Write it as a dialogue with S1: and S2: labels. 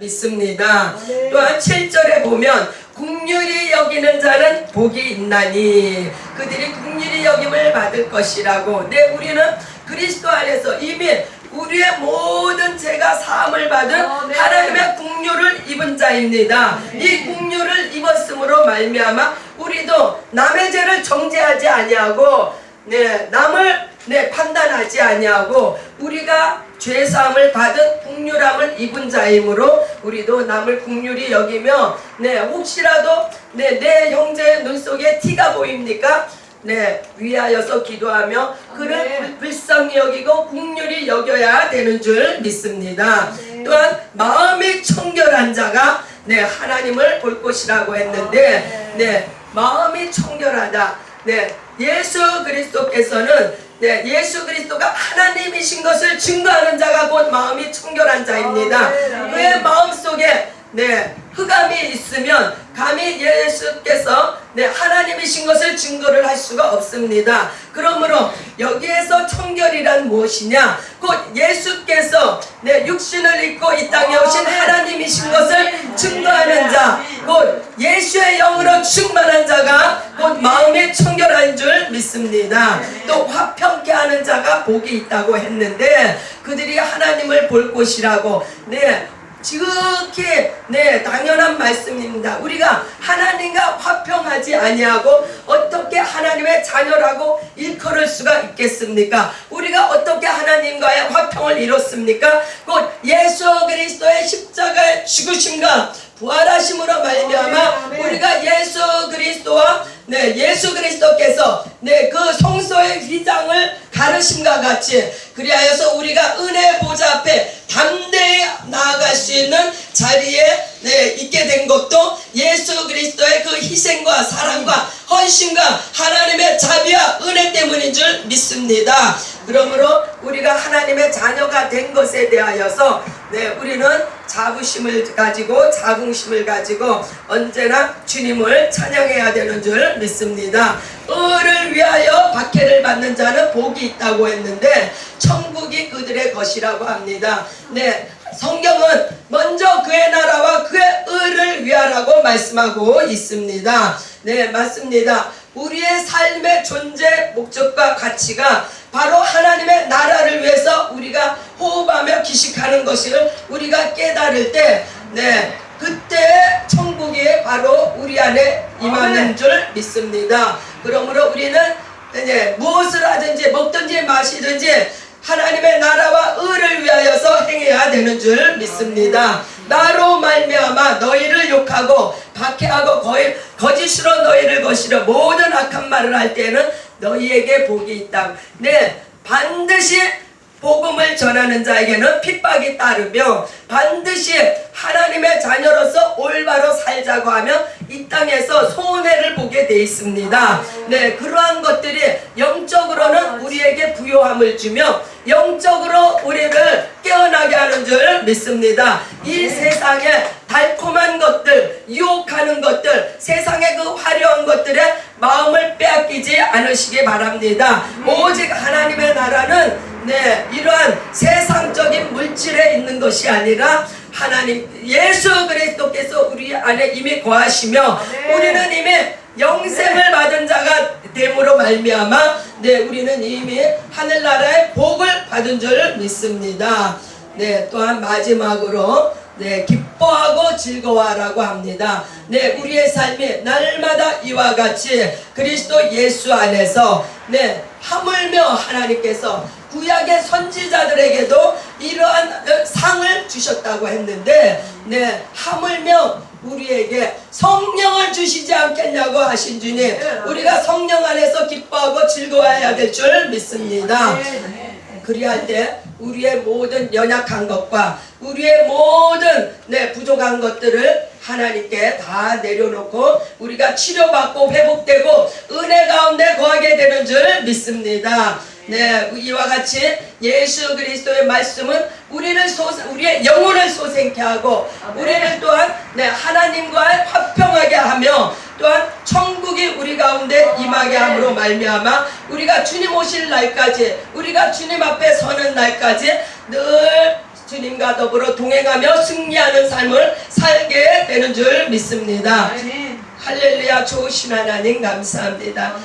S1: 믿습니다.
S2: 네.
S1: 또한 7절에 보면 국률이 여기는 자는 복이 있나니 그들이 국률이 여김을 받을 것이라고 네 우리는 그리스도 안에서 이미 우리의 모든 죄가 사함을 받은
S2: 어, 네.
S1: 하나님의 국률을 입은 자입니다. 이 국률을 입었으므로 말미암아 우리도 남의 죄를 정죄하지 아니하고 네 남을 네 판단하지 아니하고 우리가 죄 사함을 받은 국률함을 입은 자이므로 우리도 남을 국률이 여기며 네 혹시라도 네 내 형제의 눈 속에 티가 보입니까? 네 위하여서 기도하며 그를
S2: 네.
S1: 불- 불쌍히 여기고 국률이 여겨야 되는 줄 믿습니다.
S2: 네.
S1: 또한 마음이 청결한 자가 네 하나님을 볼 것이라고 했는데
S2: 아, 네.
S1: 네 마음이 청결하다. 네 예수 그리스도께서는 네, 예수 그리스도가 하나님이신 것을 증거하는 자가 곧 마음이 청결한 자입니다.
S2: 아, 네, 네.
S1: 그의 마음 속에 네, 흑암이 있으면 감히 예수께서 네, 하나님이신 것을 증거를 할 수가 없습니다. 그러므로 여기에서 청결이란 무엇이냐? 곧 예수께서 네, 육신을 입고 이 땅에 오신
S2: 아, 네.
S1: 하나님이신 것을 증거하는 자, 곧 예수의 영으로 충만한 자가 곧 마음이 청결한 줄 믿습니다. 또 화평케 하는 자가 복이 있다고 했는데 그들이 하나님을 볼 곳이라고 네 지극히 네 당연한 말씀입니다. 우리가 하나님과 화평하지 아니하고 어떻게 하나님의 자녀라고 일컬을 수가 있겠습니까? 우리가 어떻게 하나님과의 화평을 이뤘습니까? 곧 예수 그리스도의 십자가의 죽으심과 부활하심으로 말미암아. 우리가 예수 그리스도와 네 예수 그리스도께서 네그 성소의 휘장을 가르심과 같이 그리하여서 우리가 은혜 보좌 앞에 담대히 나아갈 수 있는 자리에 네 있게 된 것도 예수 그리스도의 그 희생과 사랑과 헌신과 하나님의 자비와 은혜 때문인 줄 믿습니다. 그러므로 우리가 하나님의 자녀가 된 것에 대하여서 네 우리는 자부심을 가지고 자긍심을 가지고 언제나 주님을 찬양해야 되는 줄 믿습니다. 의를 위하여 박해를 받는 자는 복이 있다고 했는데 천국이 그들의 것이라고 합니다. 네. 성경은 먼저 그의 나라와 그의 의를 위하라고 말씀하고 있습니다. 네, 맞습니다. 우리의 삶의 존재 목적과 가치가 바로 하나님의 나라를 위해서 우리가 호흡하며 기식하는 것을 우리가 깨달을 때, 네, 그때 천국이 바로 우리 안에 임하는. 줄 믿습니다. 그러므로 우리는 이제 무엇을 하든지 먹든지 마시든지 하나님의 나라와 의를 위하여서 행해야 되는 줄 믿습니다. 나로 말미암아 너희를 욕하고 박해하고 거짓으로 너희를 거시려 모든 악한 말을 할 때는 너희에게 복이 있다. 네, 반드시 복음을 전하는 자에게는 핍박이 따르며 반드시 하나님의 자녀로서 올바로 살자고 하면 이 땅에서 손해를 보게 돼 있습니다. 네, 그러한 것들이 영적으로는 우리에게 부요함을 주며 영적으로 우리를 깨어나게 하는 줄 믿습니다. 이 세상에 달콤한 것들, 유혹하는 것들, 세상의 그 화려한 것들에 마음을 빼앗기지 않으시기 바랍니다. 오직 하나님의 나라는 네, 이러한 세상적인 물질에 있는 것이 아니라 하나님 예수 그리스도께서 우리 안에 이미 거하시며
S2: 아멘.
S1: 우리는 이미 영생을 받은 자가 됨으로 말미암아 네 우리는 이미 하늘나라의 복을 받은 줄 믿습니다. 네 또한 마지막으로 네 기뻐하고 즐거워하라고 합니다. 네 우리의 삶이 날마다 이와 같이 그리스도 예수 안에서 네 하물며 하나님께서 구약의 선지자들에게도 이러한 어, 상을 주셨다고 했는데 네 하물며 우리에게 성령을 주시지 않겠냐고 하신 주님 우리가 성령 안에서 기뻐하고 즐거워해야 될 줄 믿습니다. 그리할 때 우리의 모든 연약한 것과 우리의 모든 네 부족한 것들을 하나님께 다 내려놓고 우리가 치료받고 회복되고 은혜 가운데 거하게 되는 줄 믿습니다. 네, 이와 같이 예수 그리스도의 말씀은 우리를 소, 우리의 영혼을 소생케 하고 우리를 또한 네, 하나님과 화평하게 하며 또한 천국이 우리 가운데 임하게 함으로 말미암아 우리가 주님 오실 날까지 우리가 주님 앞에 서는 날까지 늘 주님과 더불어 동행하며 승리하는 삶을 살게 되는 줄 믿습니다. 할렐루야 좋으신 하나님 감사합니다.